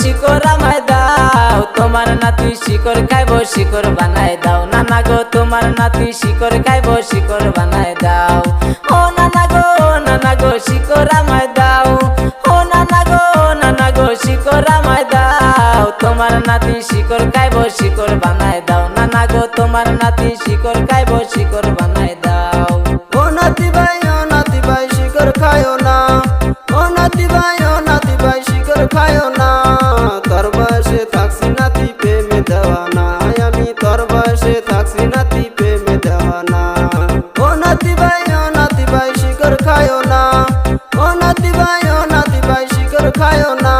শিকর আমায় দাও। তোমার নাতি শিকর খাইবো শিকর বানায় দাও। নানা গো, তোমার নাতি শিকর খাইবো শিকর বানায় দাও। শিকর আমায় দাও। তোমার নাতি শিকর খাইবো শিকর বানায় দাও। নানা গো, তোমার নাতি শিকর খাইবো শিকর বানায় দাও। ও নাতি ভাই, ও নাতি ভাই শিকর খায়ও না। ও নাতি ভাই, ও নাতি ভাই শিকর খায়ও না। তোর বয়সে থাকছি নাতি, প্রেমে দেওয়া না। আমি তোর বয়সে থাকছি নাতি, প্রেমে দেওয়া না। ও নাতি ভাই, ও নাতি ভাই শিকর খায়ও না। ও নাতি ভাই, ও নাতি ভাই শিকর খায়ও না।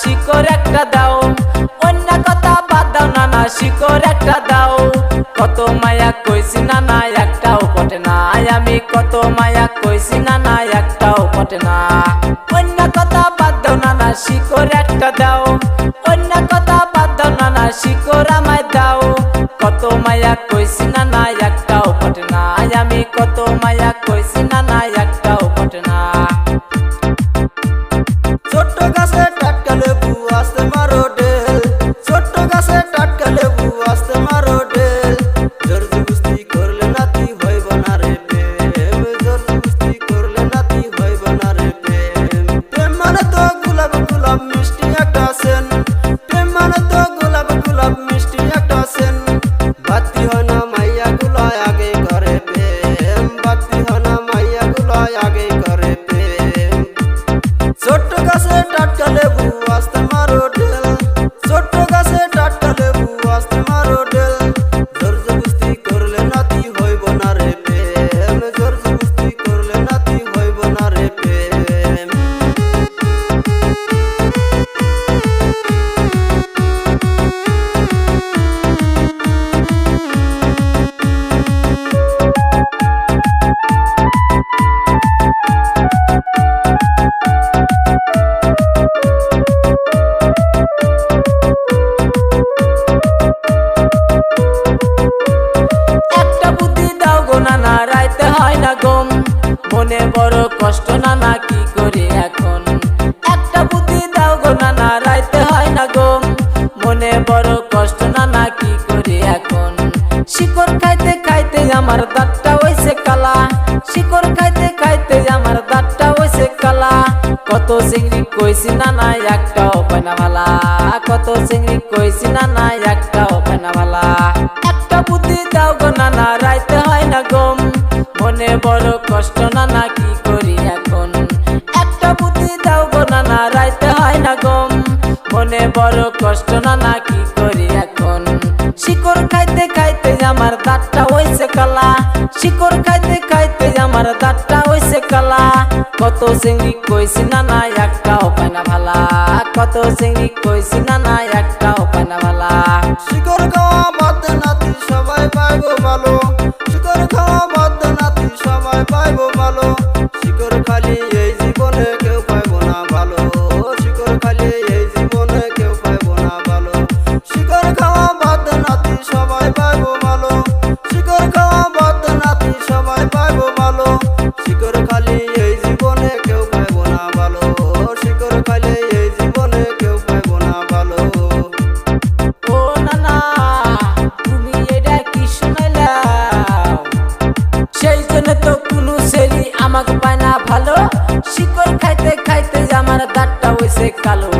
শিকর একটা দাও। অন্য কথা বাদ দাও, নানা শিকর একটা দাও। কত মায়া কইছি, নানা একটাও পটে না। আমি কত মায়া কইছি, নানা একটাও পটে না। অন্য কথা বাদ দাও, নানা শিকর একটা দাও। অন্য কথা বাদ দাও, নানা শিকর আমায় দাও। কত মায়া কইছি, নানা একটাও পটে না। আমি কত মায়া কইছি, নানা একটাও পটে না। নানা রাইতে হয় না গম মনে বড় কষ্ট নানা, কি করি এখন? একটা বুদ্ধি দাও গো, নানা রাইতে হয় না গম মনে বড় কষ্ট নানা, কি করি এখন? শিকড় খাইতে খাইতে আমার দাঁতটা হইছে কালা। শিকড় খাইতে খাইতে আমার দাঁতটা হইছে কালা। কত চিংড়ি কইছি নানা, একটাও পাইনা ভালা কত চিংড়ি কইছি নানা, একটাও পাইনা ভালা একটা বুদ্ধি দাও গো নানা নানা রাইতে হয় না গম। মনে বড় কষ্ট নানা কি করি এখন? শিকড় খাইতে খাইতে আমার দাঁতটা হইছে কালা। শিকড় খাইতে খাইতে আমার দাঁতটা হইছে কালা। কত চিংড়ি কইছি নানা একটাও পাইনা ভালা। কত চিংড়ি কইছি নানা একটাও পাইনা ভালা। শিকর খাওয়া বাদ নাতি, সবাই পাইবো ভালো। শিকর খাওয়া বাদ নাতি, সবাই পাইবো ভালো। শিকর খালি জন্য তো কোনো সেরি আমাকে পায় না ভালো। শিকড় খাইতে খাইতে আমার দাঁতটা হয়েছে কালো।